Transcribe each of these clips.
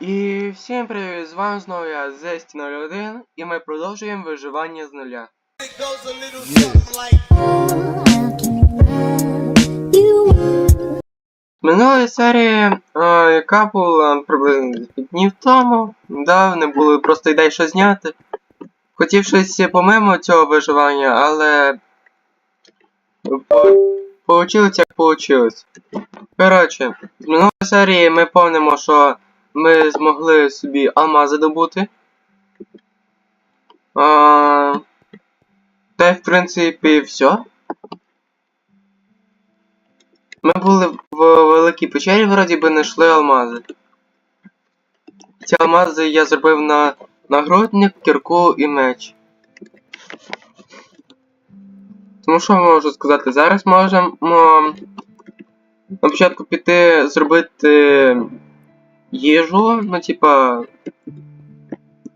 І всім привіт! З вами знову я Зесті01 і ми продовжуємо виживання з нуля. Минулої серії, е, яка була приблизно днів тому, да, не було просто ідей що зняти. Хотів щось помимо цього виживання, але получилось як получилось. Коротше, з минулої серії ми помнимо, що ми змогли собі алмази добути. А, та й в принципі все. Ми були в великій печері, вроді би знайшли алмази. Ці алмази я зробив на нагрудник, кірку і меч. Тому що можу сказати, зараз можемо на початку піти зробити їжу, ну типа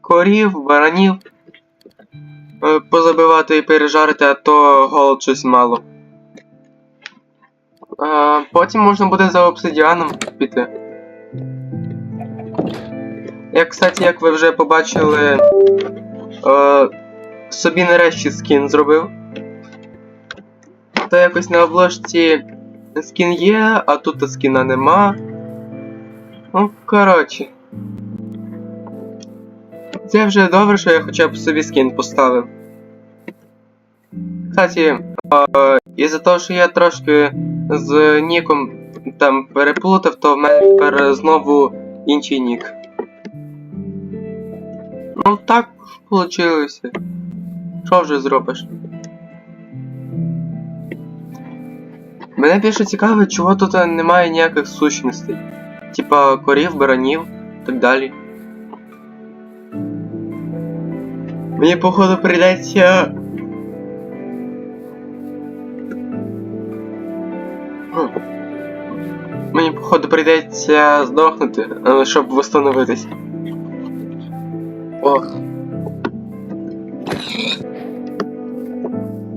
корів, баранів, е, позабивати і пережарити, а то голод щось мало. А, потім можна буде за обсидіаном піти. Я, кстати, як ви вже побачили, е, собі нарешті скін зробив. То якось на обложці скін є, а тут скіна нема. Ну, коротше. Це вже добре, що я хоча б собі скін поставив. Кстати, із-за того, що я трошки з ніком там переплутав, то в мене тепер знову інший нік. Ну так вийшло. Що вже зробиш? Мене більше цікавить, чого тут немає ніяких сущностей. Типа корів, баранів і так далі. Мені походу прийдеться. Мені походу прийдеться здохнути, щоб восстановитись. Ох.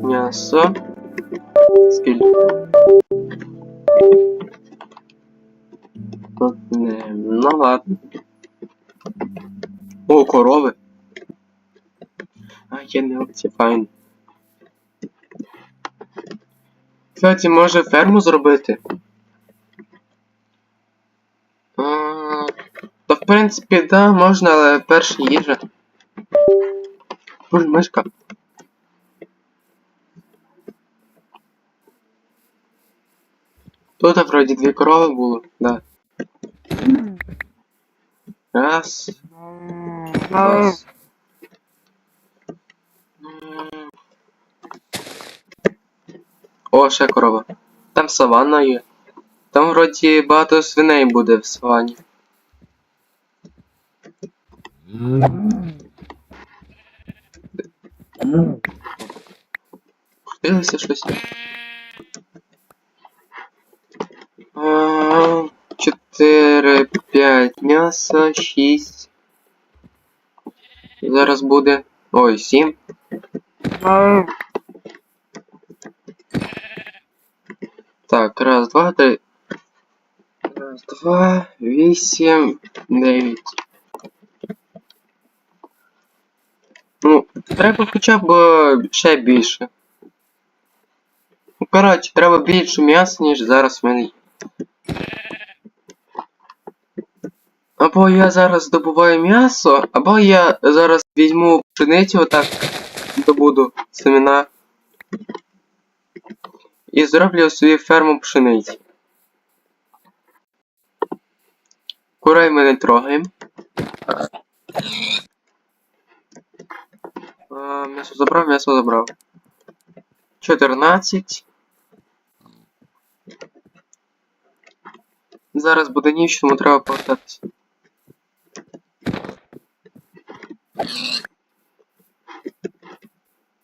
М'ясо. Скільки? Тут не. Ну ладно. О, корови. А, є не опція, файн. Кстати, може ферму зробити? А, Та в принципі, да, можна, але перша їжа. Ой, мишка. Тут вроді дві корови було, да. Раз. Раз. О, ще корова. Там саванна є. Там вроді багато свиней буде в савані. Крутилося щось. м'яса, шість. Зараз буде. Ой, сім. Так, раз, два, три. Раз, два, вісім, дев'ять. Ну, треба хоча б е, ще більше. Ну, коротше, треба більше м'яса, ніж зараз в мене є. Або я зараз добуваю м'ясо, або я зараз візьму пшеницю отак добуду семена. І зроблю собі ферму пшениці. Курей ми не трогаємо. М'ясо забрав, м'ясо забрав. 14. Зараз буде ніч, тому треба повертатися.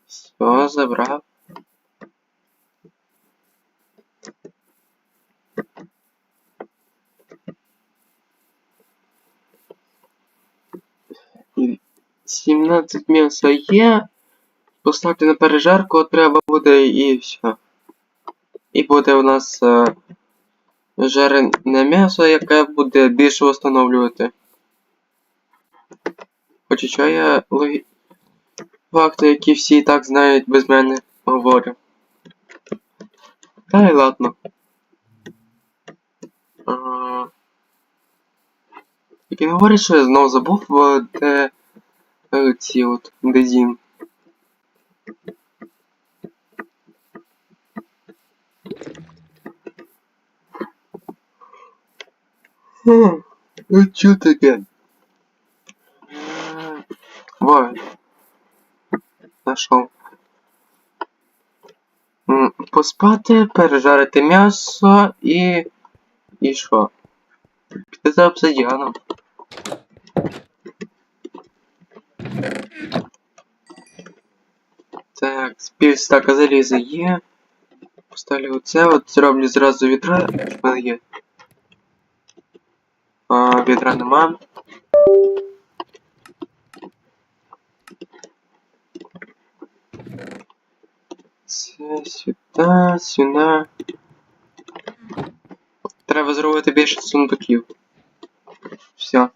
Все, забрав. 17 м'яса є. Поставте на пережарку треба буде і все. І буде у нас е, жарене м'ясо, яке буде більше встановлювати. Я логі... факти, які всі і так знають без мене, говорю. Та й ладно. А... Як він говорить, що я знову забув, де е, ці от де Дін. Хм, ну чё таке? М, Во. Нашов. Поспати, пережарити м'ясо і. І що? Піти за обсидіаном. Так, пів стака заліза є. Поставлю оце, от зроблю зразу відра. В мене є. А, відра нема. сюди, сюди. Треба зробити більше сундуків. Все.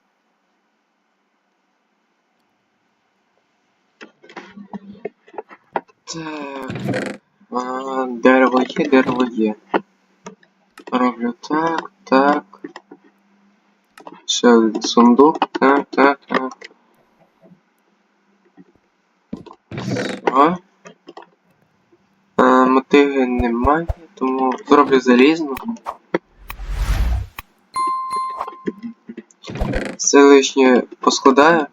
Так. А, дерево є, дерево є. Роблю так, так. Ще один сундук. Зроблю залізну. Все лишнє поскладаю.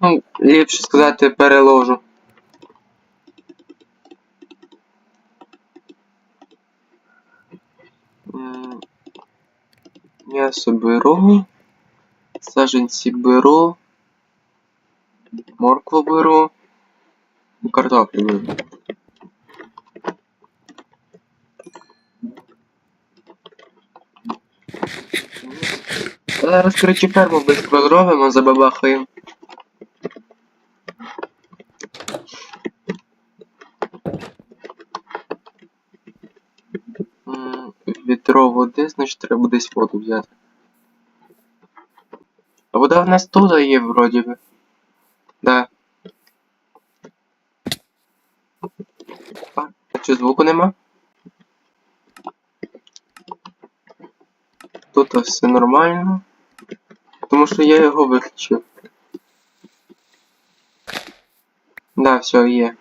Ну, ліпше сказати, переложу. М'ясо беру. Саженці беру. Моркву беру. Картоплю беру. Зараз, коротше, ферму швидко зробимо, забабахаємо. М, Відро води, значить треба десь воду взяти. А вода в нас тут є, вроді би. Да. А, а чи звуку нема? Тут все нормально. Тому що я його виключив. Да, все, є.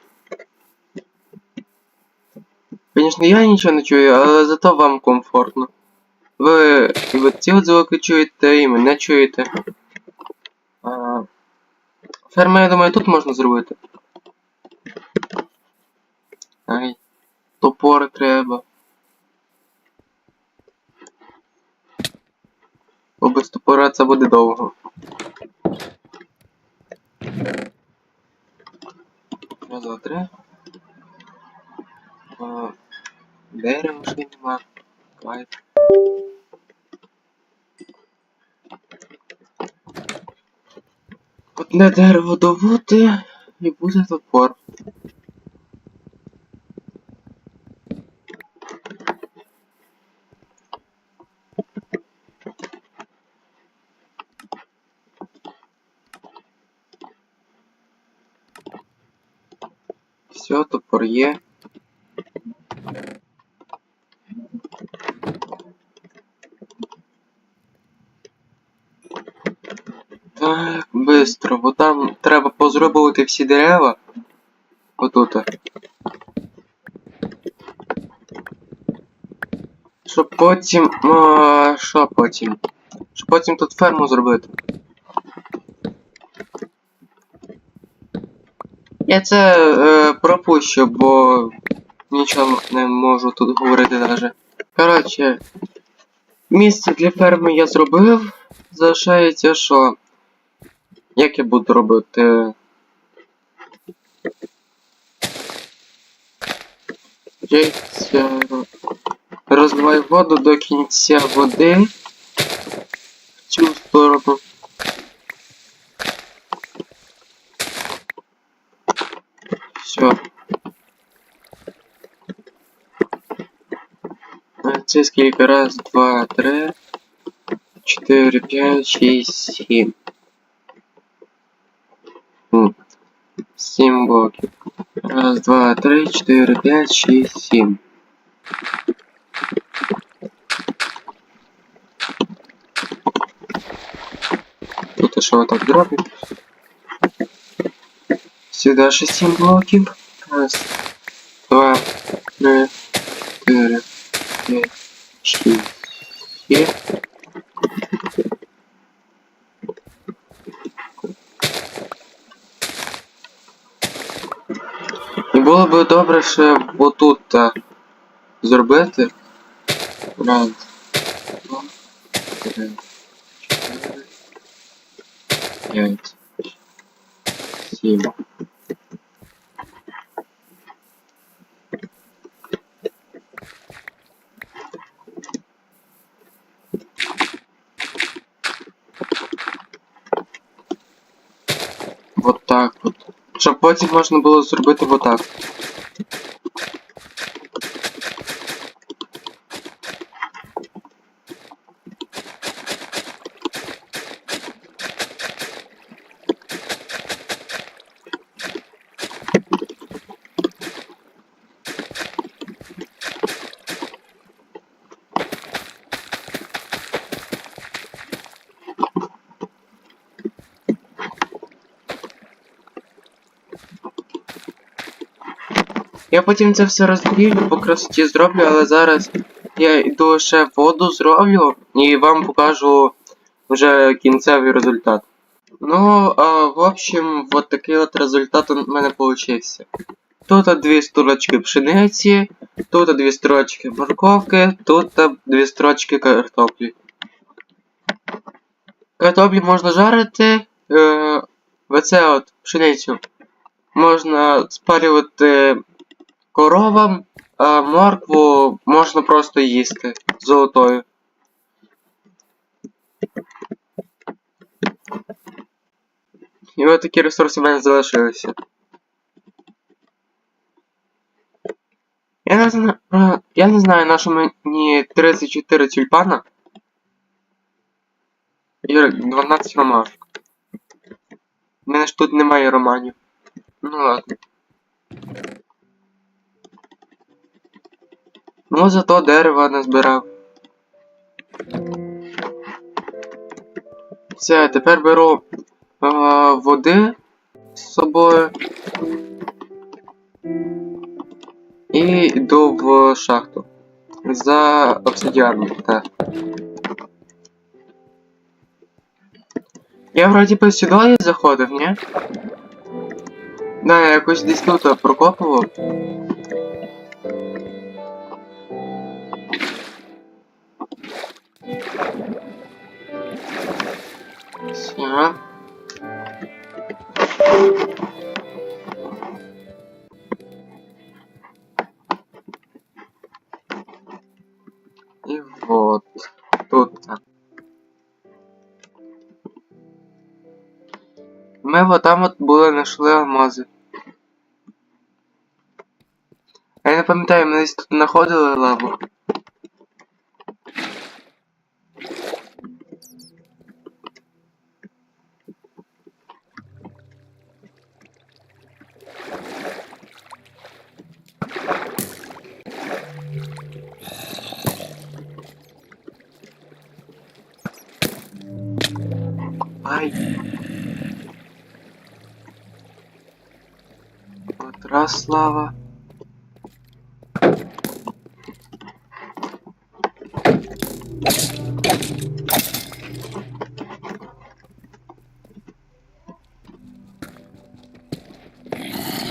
Звісно, я нічого не чую, але зато вам комфортно. Ви, ви ці звуки чуєте і мене чуєте. А, ферму, я думаю, тут можна зробити. Ай, топори треба. Бо без топора це буде довго. Раз, два, три. А, дерева ще нема. Кайф. Одне дерево добути і буде топор. Все, топор є. Так, бистро, бо там треба позробувати всі дерева. Отут. Щоб потім. А, що потім? Щоб потім тут ферму зробити. Я це е, пропущу, бо нічого не можу тут говорити навіть. Коротше, місце для ферми я зробив. Залишається, що. Як я буду робити? Розливай воду до кінця води. В цю сторону. Все. Це скільки? Раз, два, три, 4, 5, 6, 7. 7 блоків. Раз, два, три, чотири, п'ять, шість, сім. Тут що отак зроблю. Сюди ще сім блоків. Раз, два, три, чотири, п'ять, шість, сім. І було б добре ще отут так зробити. Раз, два, три, чотири, п'ять, сім. Потім можна було зробити вот Я потім це все розділю, по красоті зроблю, але зараз я йду ще воду зроблю і вам покажу вже кінцевий результат. Ну, а, в общем, вот такий от результат у мене получився. Тут дві строчки пшениці, тут дві строчки морковки, тут дві строчки картоплі. Картоплі можна жарити, е, оце от пшеницю можна спалювати коровам, а моркву можна просто їсти золотою. І от такі ресурси в мене залишилися. Я не знаю, я не знаю, на що мені 34 тюльпана і 12 ромашок. У мене ж тут немає романів. Ну ладно. Ну, зато дерева не збирав. Все, тепер беру а, води з собою. І йду в шахту. За обсидіаном, так. Я вроді би сюди заходив, ні? Да, я якось десь тут прокопував. Все. И вот тут. Ми вот там от були знайшли алмази. Я не пам'ятаю, ми десь тут знаходили лаву. Ай. От раз слава.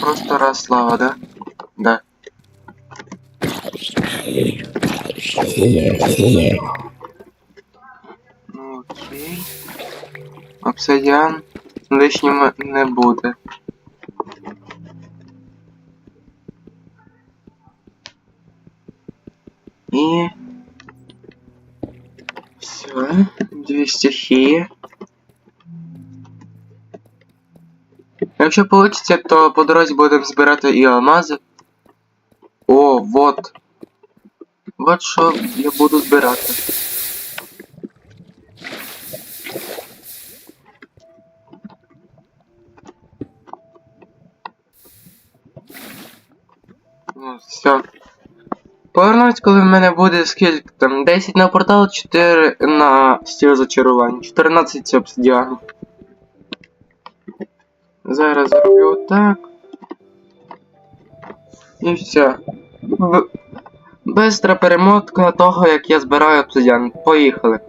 Просто раз слава, да? Да. Обсидіан лишнім не буде. І... Все, дві стихії. Якщо вийде, то по дорозі будемо збирати і алмази. О, вот. Вот що я буду збирати. Мене буде скільки там 10 на портал, 4 на стіл зачарувань. 14 обсидіану. Зараз зроблю отак. І все. Б... Бистра перемотка того, як я збираю обсидіан. Поїхали.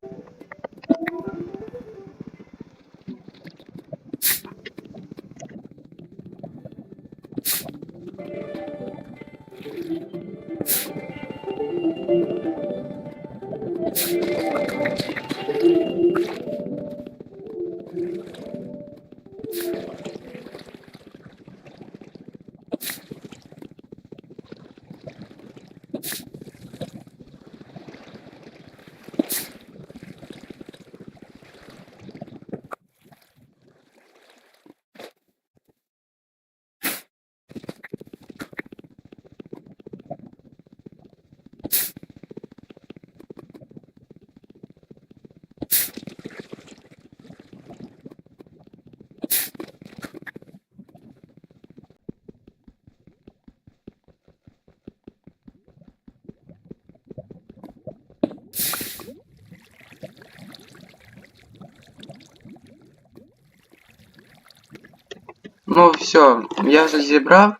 Ну все, я вже зібрав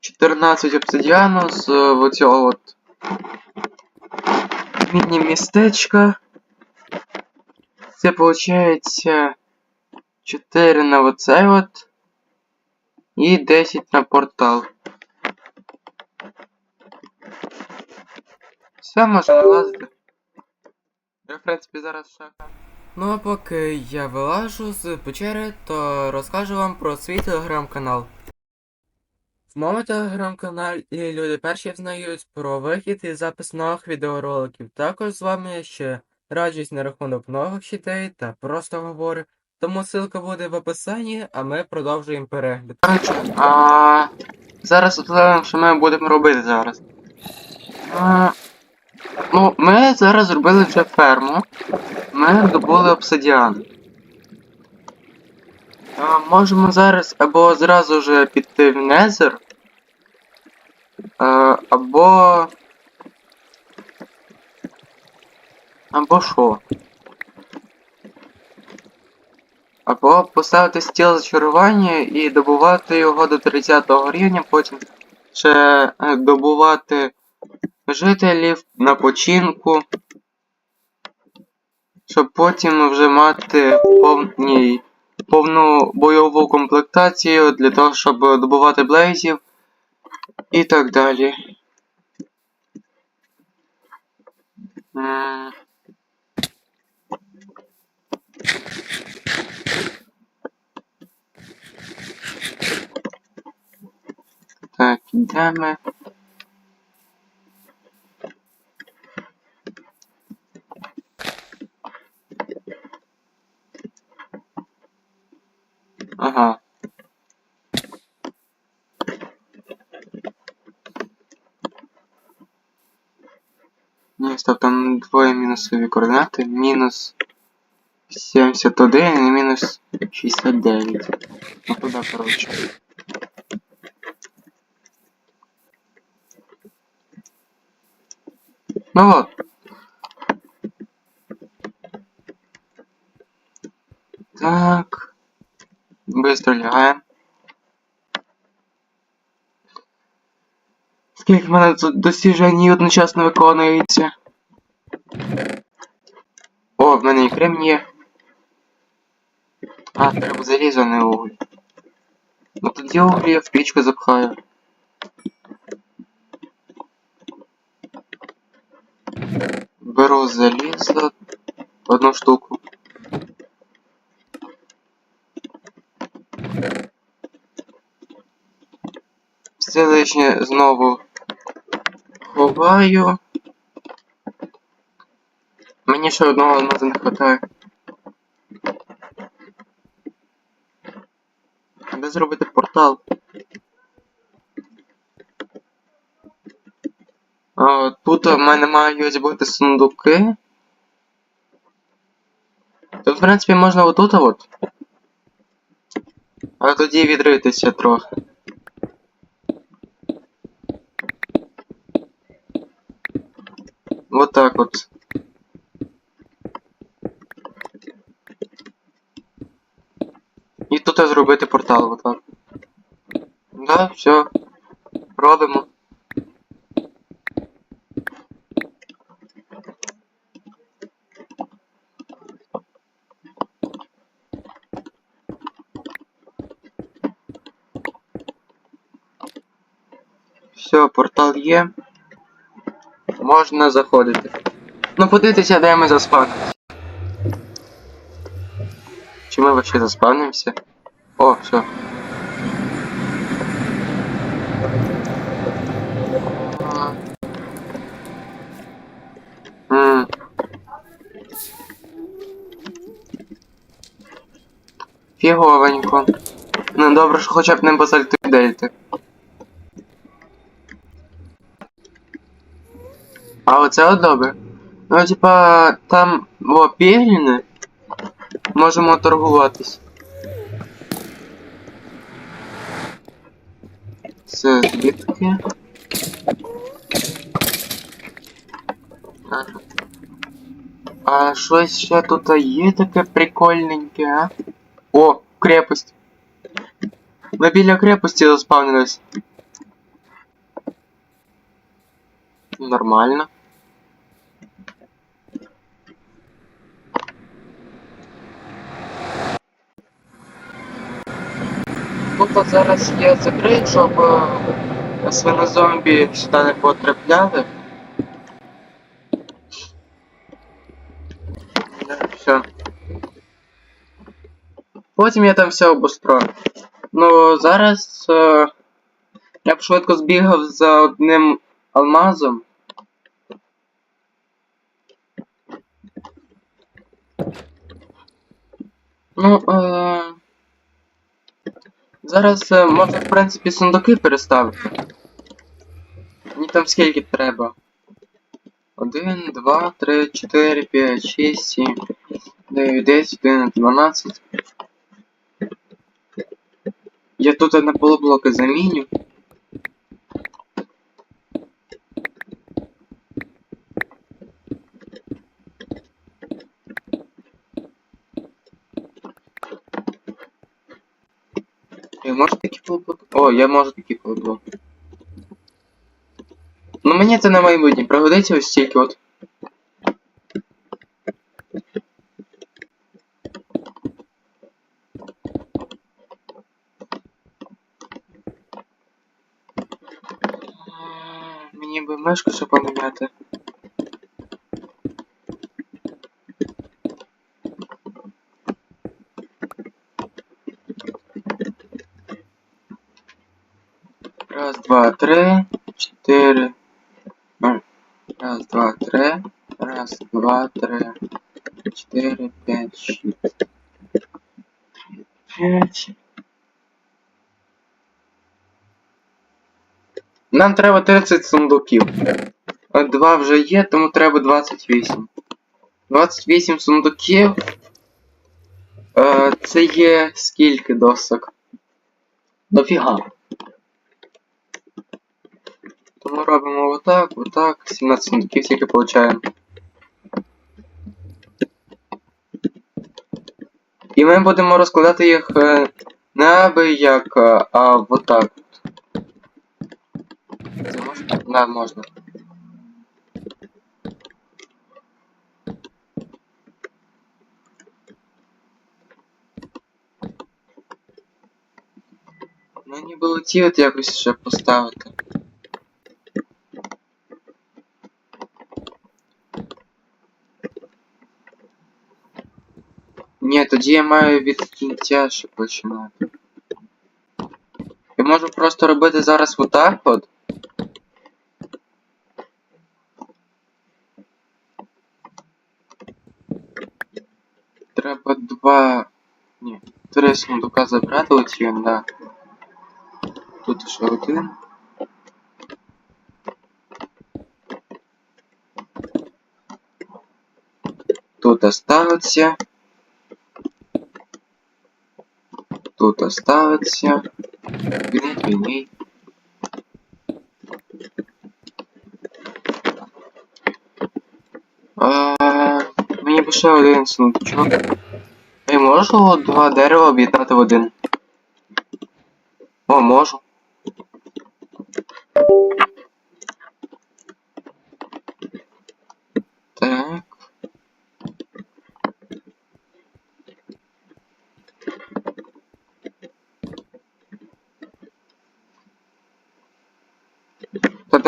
14 обсидіану з е, оцього от міні-містечка. Це виходить 4 на оцей от і 10 на портал. Все, можна вилазити. Я, в принципі, зараз ще. Ну а поки я вилажу з печери, то розкажу вам про свій телеграм-канал. В моєму телеграм-каналі люди перші знають про вихід і запис нових відеороликів. Також з вами ще раджусь на рахунок нових ідей та просто говорю. Тому ссылка буде в описанні, а ми продовжуємо перегляд. А зараз розглянемо, що ми будемо робити зараз. А, ну, ми зараз зробили вже ферму. Ми добули обсидіан. Можемо зараз або зразу же піти в Незер. Або. Або що? Або поставити стіл зачарування і добувати його до 30 рівня, потім ще е, добувати жителів на починку щоб потім вже мати повні, повну бойову комплектацію для того, щоб добувати блейзів і так далі. Так, ідемо. Ага. Ні, стоп, там двоє мінусові координати. Мінус 71 і мінус 69. Ну туди, коротше. Ну вот. Так. Быстро лягаємо. Скільки в мене тут досіжень одночасно виконується. О, в мене і кремній є. А, треба залізо, а не уголь. Ну тоді уголь я в пічку запхаю. Беру залізо. Одну штуку. Все лишнє знову ховаю. Мені ще одного алмазу не вистачає. А Де зробити портал? А, тут у мене мають бути сундуки. Тут, в принципі, можна отут от. Але тоді відритися трохи. от. І тут зробити портал, отак. Да, все. Робимо. Все, портал є. Можна заходити. Ну подивіться, де ми заспавнимося. Чи ми вообще заспавнимося? О, все. М. Фіговенько. Ну добре, що хоча б не базальти дельти. А оце от добре. Ну, типа, там о, пігліни. Можемо торгуватись. Це звідки? Ага. А щось ще тут є таке прикольненьке, а? О, крепость. Ми біля крепості заспавнились. Нормально. Тут зараз я закрию, щоб е, свинозомбі сюди не потрапляли. Все. Потім я там все обустрою. Ну, зараз е, я б швидко збігав за одним алмазом. Ну, е... Зараз е, можна, в принципі, сундуки переставити. Мені там скільки треба. 1, 2, 3, 4, 5, 6, 7, 9, 10, 11, 12. Я тут на полублоки заміню. Я можу такі полублоки? О, я можу такі полублоки. Ну мені це на майбутнє пригодиться ось стільки от. М, Мені би мешку ще поміняти. Два, три, чотири. Раз, два, три. Раз, два, три. Чотири, п'ять, шість. П'ять. Нам треба 30 сундуків. Два вже є, тому треба 28. 28 сундуків. Е, це є скільки досок? Дофіга. Тому робимо отак, отак. 17 сундуків тільки получаємо. І ми будемо розкладати їх е, не аби як, е, а отак. Це можна? Да, можна. Мені було ті от якось ще поставити. Ні, тоді я маю від кінця ще починати. Я можу просто робити зараз отак от. Треба два. Ні, три сундука забрати оці, да. Тут ще один. Тут оставиться. Тут оставиться. Винить, виней. б ще один сундучок. Я можу два дерева об'єднати в один? О, можу. Так.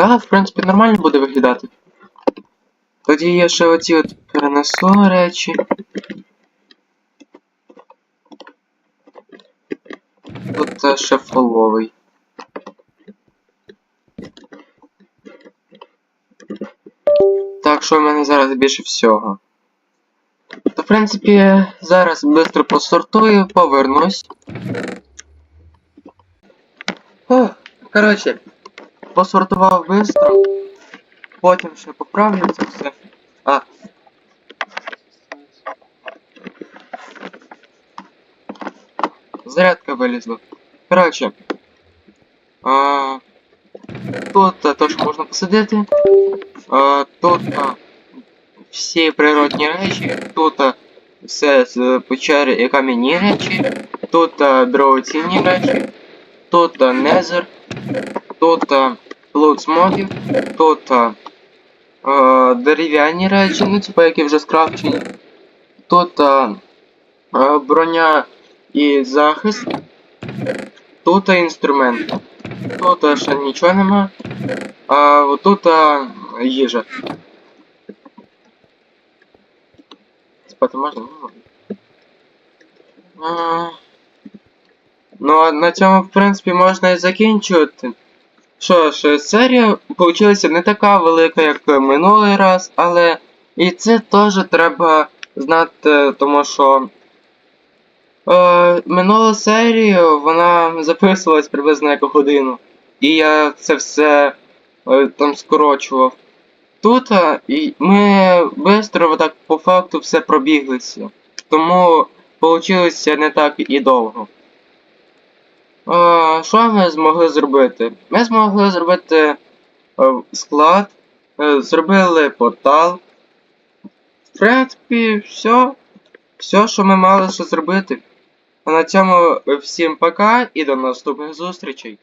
Та в принципі, нормально буде виглядати. Тоді я ще оці от перенесу речі. Тут це ще фоловий. Так, що в мене зараз більше всього? То, в принципі, зараз швидко посортую, повернусь. О, коротше, посортував швидко. Потім ще поправлю це все. А. Зарядка вилізла. Коротше. А, тут а, то, що можна посадити. А, тут а, всі природні речі. Тут а, все з печери і кам'яні речі. Тут а, дорогоцінні речі. Тут а, незер. Плут смогів. Тут а, а, дерев'яні речі, ну типу які вже скрафчені. Тут а, а, броня і захист. Тут а, інструмент. Тут ще нічого нема. А отут а, їжа. Спати можна. А, Ну, а на цьому, в принципі, можна і закінчувати. Що ж, серія вийшла не така велика, як минулий раз, але і це теж треба знати, тому що е, минулу серію вона записувалась приблизно як годину. І я це все е, там скорочував. Тут е, і ми швидко так по факту все пробіглися. Тому вийшло не так і довго. Е, Що ми змогли зробити? Ми змогли зробити е, склад, е, зробили портал. В принципі, все. Все, що ми мали ще зробити. А на цьому всім пока і до наступних зустрічей.